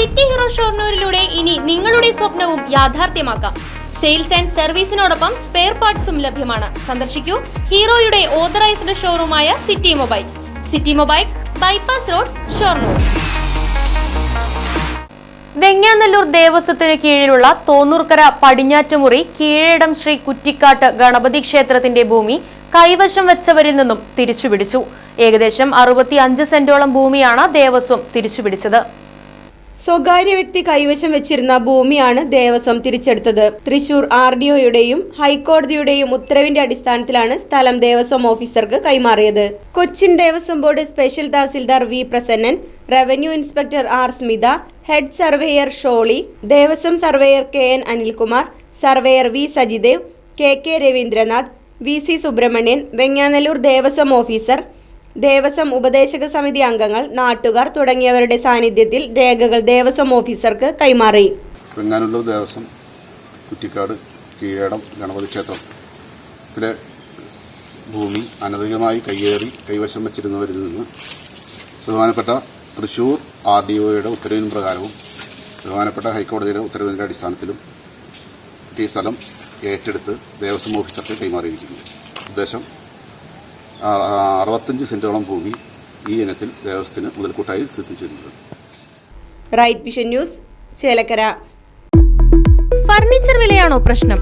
City hero ഷോർണൂരിലൂടെ ഇനി നിങ്ങളുടെ സ്വപ്നവും യാഥാർത്ഥ്യമാക്കാം. സെയിൽസ് ആൻഡ് സർവീസിനോടൊപ്പം സ്പെയർ പാർട്സും ലഭ്യമാണ്. സന്ദർശിക്കൂ ഹീറോയുടെ authorised ഷോറൂമായ city mobiles. City mobiles bypass road Shoranur. Venganellur ദേവസ്വത്തിന് കീഴിലുള്ള തോന്നൂർക്കര പടിഞ്ഞാറ്റുമുറി കീഴേടം ശ്രീ കുറ്റിക്കാട്ട് ഗണപതി ക്ഷേത്രത്തിന്റെ ഭൂമി കൈവശം വെച്ചവരിൽ നിന്നും തിരിച്ചുപിടിച്ചു. ഏകദേശം അറുപത്തി അഞ്ച് സെന്റോളം ഭൂമിയാണ് ദേവസ്വം തിരിച്ചുപിടിച്ചത്. സ്വകാര്യ വ്യക്തി കൈവശം വെച്ചിരുന്ന ഭൂമിയാണ് ദേവസ്വം തിരിച്ചെടുത്തത്. തൃശൂർ ആർ ഡി ഒയുടെയും ഹൈക്കോടതിയുടെയും ഉത്തരവിന്റെ അടിസ്ഥാനത്തിലാണ് സ്ഥലം ദേവസ്വം ഓഫീസർക്ക് കൈമാറിയത്. Cochin Devaswom board special tahsildar V Prasannan revenue inspector R Smitha head surveyor Sholy Devaswom surveyor K N Anilkumar surveyor V Sajidev K K Raveendranath V C Subramanian Venganellur Devaswom officer Devaswom ഉപദേശക സമിതി അംഗങ്ങൾ നാട്ടുകാർ തുടങ്ങിയവരുടെ സാന്നിധ്യത്തിൽ രേഖകൾ ദേവസ്വം ഓഫീസർക്ക് കൈമാറി. വെങ്ങാനല്ലൂർ ദേവസ്വം കുറ്റിക്കാട് കീഴടം ഗണപതി ക്ഷേത്രത്തിലെ ഭൂമി അനധികമായി കയ്യേറി കൈവശം വച്ചിരുന്നവരിൽ നിന്ന് ബഹുമാനപ്പെട്ട തൃശൂർ ആർ ഡി ഒയുടെ ഉത്തരവിൻ പ്രകാരവും ബഹുമാനപ്പെട്ട ഹൈക്കോടതിയുടെ ഉത്തരവിന്റെ അടിസ്ഥാനത്തിലും ഈ സ്ഥലം ഏറ്റെടുത്ത് ദേവസ്വം ഓഫീസർക്ക് കൈമാറിയിരിക്കുന്നു. ഉദ്ദേശം അറുപത്തഞ്ച് സെന്റോളം ഭൂമി ഈ ഇനത്തിൽ ദേവസ്വത്തിന് മുതൽക്കൂട്ടായി സിദ്ധിച്ചിരുന്നത് right vision news Chelakkara. Furniture വിലയാണോ പ്രശ്നം?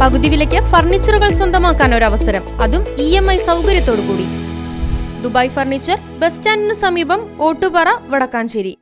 പകുതി വിലയ്ക്ക് ഫർണിച്ചറുകൾ സ്വന്തമാക്കാൻ ഒരു അവസരം അതും ഇ എം ഐ സൗകര്യത്തോടു കൂടി ദുബായ് ഫർണിച്ചർ ബസ് സ്റ്റാൻഡിന് സമീപം ഓട്ടുപാറ വടക്കാഞ്ചേരി.